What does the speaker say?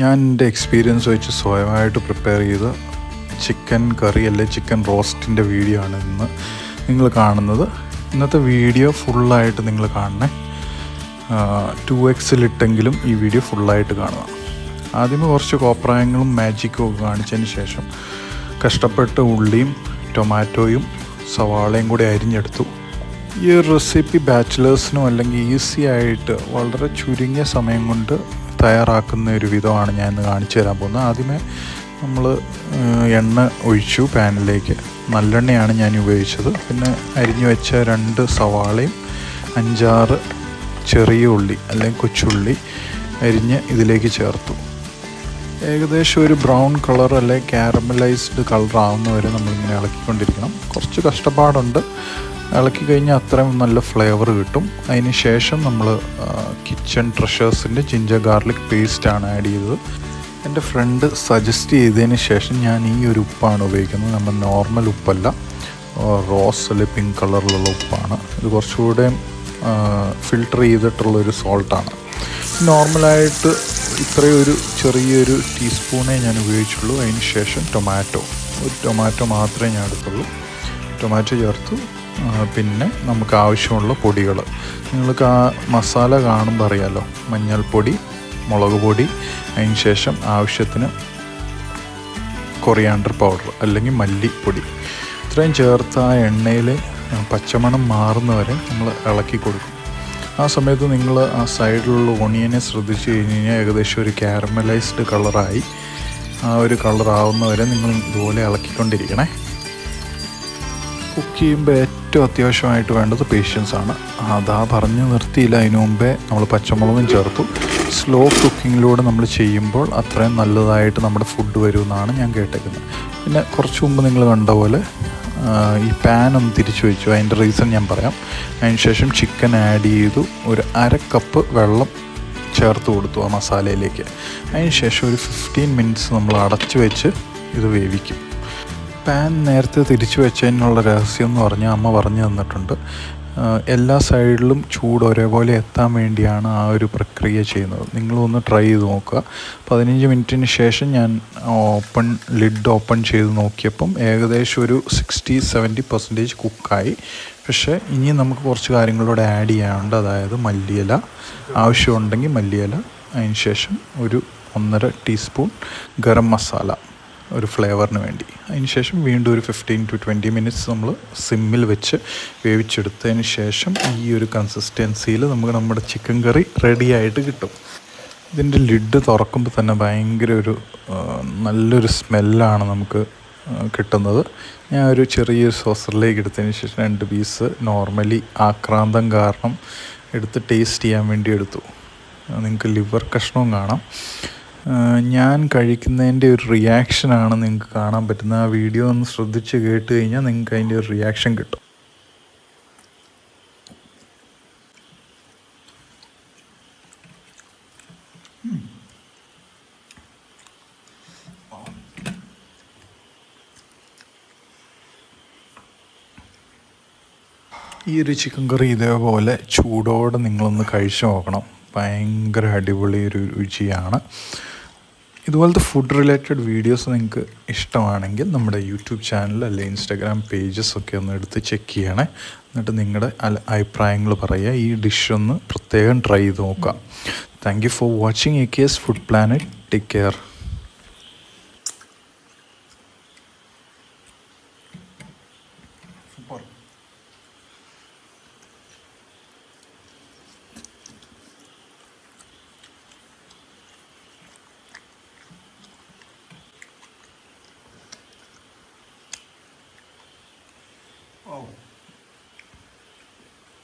ഞാൻ എന്റെ എക്സ്പീരിയൻസ് വെച്ച് സ്വയമായിട്ട് പ്രിപ്പയർ ചെയ്ത ചിക്കൻ കറി അല്ലെ ചിക്കൻ റോസ്റ്റിന്റെ വീഡിയോ ആണ് ഇന്ന് നിങ്ങൾ കാണുന്നത്. ഇന്നത്തെ വീഡിയോ ഫുള്ളായിട്ട് നിങ്ങൾ കാണണേ. ടു എക്സിലിട്ടെങ്കിലും ഈ വീഡിയോ ഫുള്ളായിട്ട് കാണുക. ആദ്യമേ കുറച്ച് കോപ്രായങ്ങളും മാജിക്കും ഒക്കെ കാണിച്ചതിന് ശേഷം കഷ്ടപ്പെട്ട് ഉള്ളിയും ടൊമാറ്റോയും സവാളയും കൂടി അരിഞ്ഞെടുത്തു. ഈ റെസിപ്പി ബാച്ചിലേഴ്സിനും അല്ലെങ്കിൽ ഈസി ആയിട്ട് വളരെ ചുരുങ്ങിയ സമയം കൊണ്ട് തയ്യാറാക്കുന്ന ഒരു വിധമാണ് ഞാൻ ഇന്ന് കാണിച്ചു തരാൻ പോകുന്നത്. ആദ്യമേ നമ്മൾ എണ്ണ ഒഴിച്ചു പാനിലേക്ക്. നല്ലെണ്ണയാണ് ഞാൻ ഉപയോഗിച്ചത്. പിന്നെ അരിഞ്ഞു വെച്ച രണ്ട് സവാളയും അഞ്ചാറ് ചെറിയ ഉള്ളി അല്ലെങ്കിൽ കൊച്ചുള്ളി അരിഞ്ഞ് ഇതിലേക്ക് ചേർത്തു. ഏകദേശം ഒരു ബ്രൗൺ കളർ അല്ലെങ്കിൽ കാരമലൈസ്ഡ് കളർ ആവുന്നവരെ നമ്മളിങ്ങനെ ഇളക്കിക്കൊണ്ടിരിക്കണം. കുറച്ച് കഷ്ടപ്പാടുണ്ട്. ഇളക്കി കഴിഞ്ഞാൽ അത്രയും നല്ല ഫ്ലേവർ കിട്ടും. അതിന് ശേഷം നമ്മൾ കിച്ചൺ ട്രഷേഴ്സിന്റെ ജിഞ്ചർ ഗാർലിക് പേസ്റ്റാണ് ആഡ് ചെയ്തത്. എന്റെ ഫ്രണ്ട് സജസ്റ്റ് ചെയ്തതിന് ശേഷം ഞാൻ ഈ ഒരു ഉപ്പാണ് ഉപയോഗിക്കുന്നത്. നമ്മൾ നോർമൽ ഉപ്പല്ല. റോസ് അല്ലെ പിങ്ക് കളറിലുള്ള ഉപ്പാണ്. ഇത് കുറച്ചുകൂടെ ഫിൽട്ടർ ചെയ്തിട്ടുള്ളൊരു സോൾട്ടാണ് നോർമലായിട്ട് ഇത്രയും ഒരു ചെറിയൊരു ടീസ്പൂണേ ഞാൻ ഉപയോഗിച്ചുള്ളൂ. അതിന് ശേഷം ടൊമാറ്റോ ഒരു ടൊമാറ്റോ മാത്രമേ ഞാൻ എടുത്തുള്ളൂ. ടൊമാറ്റോ ചേർത്തു. പിന്നെ നമുക്ക് ആവശ്യമുള്ള പൊടികൾ. നിങ്ങൾക്ക് ആ മസാല കാണുമ്പോൾ അറിയാമല്ലോ മഞ്ഞൾപ്പൊടി മുളക് പൊടി അതിന് ശേഷം ആവശ്യത്തിന് കൊറിയാണ്ടർ പൗഡർ അല്ലെങ്കിൽ മല്ലിപ്പൊടി. ഇത്രയും ചേർത്ത് ആ എണ്ണയിൽ പച്ചമണം മാറുന്നവരെ നമ്മൾ ഇളക്കി കൊടുക്കും. ആ സമയത്ത് നിങ്ങൾ ആ സൈഡിലുള്ള ഓണിയനെ ശ്രദ്ധിച്ചു കഴിഞ്ഞ് കഴിഞ്ഞാൽ ഏകദേശം ഒരു കാരമലൈസ്ഡ് കളറായി ആ ഒരു കളറാവുന്നവരെ നിങ്ങൾ ഇതുപോലെ ഇളക്കിക്കൊണ്ടിരിക്കണേ. കുക്ക് ചെയ്യുമ്പോൾ ഏറ്റവും അത്യാവശ്യമായിട്ട് വേണ്ടത് പേഷ്യൻസ് ആണ്. അതാ പറഞ്ഞ് നിർത്തിയില്ല. അതിനു മുമ്പേ നമ്മൾ പച്ചമുളകും ചേർത്തു. സ്ലോ കുക്കിങ്ങിലൂടെ നമ്മൾ ചെയ്യുമ്പോൾ അത്രയും നല്ലതായിട്ട് നമ്മുടെ ഫുഡ് വരുമെന്നാണ് ഞാൻ കേട്ടേക്കുന്നത്. പിന്നെ കുറച്ച് മുമ്പ് നിങ്ങൾ കണ്ട പോലെ ഈ പാൻ ഒന്ന് തിരിച്ചു വെച്ചു. അതിന്റെ റീസൺ ഞാൻ പറയാം. അതിന് ശേഷം ചിക്കൻ ആഡ് ചെയ്തു. ഒരു അര കപ്പ് വെള്ളം ചേർത്ത് കൊടുത്തു ആ മസാലയിലേക്ക്. അതിന് ശേഷം ഒരു ഫിഫ്റ്റീൻ മിനിറ്റ്സ് നമ്മൾ അടച്ചു വെച്ച് ഇത് വേവിക്കും. പാൻ നേരത്തെ തിരിച്ചു വെച്ചതിനുള്ള രഹസ്യം എന്ന് പറഞ്ഞ് അമ്മ പറഞ്ഞു തന്നിട്ടുണ്ട്. എല്ലാ സൈഡിലും ചൂട് ഒരേപോലെ എത്താൻ വേണ്ടിയാണ് ആ ഒരു പ്രക്രിയ ചെയ്യുന്നത്. നിങ്ങളൊന്ന് ട്രൈ ചെയ്ത് നോക്കുക. പതിനഞ്ച് മിനിറ്റിന് ശേഷം ഞാൻ ഓപ്പൺ ലിഡ് ഓപ്പൺ ചെയ്ത് നോക്കിയപ്പം ഏകദേശം ഒരു സിക്സ്റ്റി സെവന്റി പെർസെന്റേജ് കുക്കായി. പക്ഷേ ഇനി നമുക്ക് കുറച്ച് കാര്യങ്ങളൂടെ ആഡ് ചെയ്യാനുണ്ട്. അതായത് മല്ലിയില ആവശ്യമുണ്ടെങ്കിൽ മല്ലിയില അതിന് ശേഷം ഒരു ഒന്നര ടീസ്പൂൺ ഗരം മസാല. ഒരു ഫ്ലേവറിന് വേണ്ടി. അതിന് ശേഷം വീണ്ടും ഒരു ഫിഫ്റ്റീൻ ടു ട്വന്റി മിനിറ്റ്സ് നമ്മൾ സിമ്മിൽ വെച്ച് വേവിച്ചെടുത്തതിന് ശേഷം ഈ ഒരു കൺസിസ്റ്റൻസിയിൽ നമുക്ക് നമ്മുടെ ചിക്കൻ കറി റെഡി ആയിട്ട് കിട്ടും. ഇതിന്റെ ലിഡ് തുറക്കുമ്പോൾ തന്നെ ഭയങ്കര ഒരു നല്ലൊരു സ്മെല്ലാണ് നമുക്ക് കിട്ടുന്നത്. ഞാൻ ഒരു ചെറിയൊരു സോസറിലേക്ക് എടുത്തതിന് ശേഷം രണ്ട് പീസ് നോർമലി ആക്രാന്തം കാരണം എടുത്ത് ടേസ്റ്റ് ചെയ്യാൻ വേണ്ടി എടുത്തു. നിങ്ങൾക്ക് ലിവർ കഷ്ണവും കാണാം. ഞാൻ കഴിക്കുന്നതിന്റെ ഒരു റിയാക്ഷനാണ് നിങ്ങൾക്ക് കാണാൻ പറ്റുന്നത്. ആ വീഡിയോ ഒന്ന് ശ്രദ്ധിച്ച് കേട്ട് കഴിഞ്ഞാൽ നിങ്ങൾക്ക് അതിന്റെ ഒരു റിയാക്ഷൻ കിട്ടും. ഈ ഒരു ചിക്കൻ കറി ഇതേപോലെ ചൂടോടെ നിങ്ങളൊന്ന് കഴിച്ചു നോക്കണം. ഭയങ്കര അടിപൊളി ഒരു രുചിയാണ്. ഇതുപോലത്തെ ഫുഡ് റിലേറ്റഡ് വീഡിയോസ് നിങ്ങൾക്ക് ഇഷ്ടമാണെങ്കിൽ നമ്മുടെ യൂട്യൂബ് ചാനൽ അല്ലെങ്കിൽ ഇൻസ്റ്റാഗ്രാം പേജസ് ഒക്കെ ഒന്ന് എടുത്ത് ചെക്ക് ചെയ്യണേ. എന്നിട്ട് നിങ്ങളുടെ അഭിപ്രായങ്ങൾ പറയുക ഈ ഡിഷ് ഒന്ന് പ്രത്യേകം ട്രൈ ചെയ്ത് നോക്കാം. Thank you for watching A K S food planet take care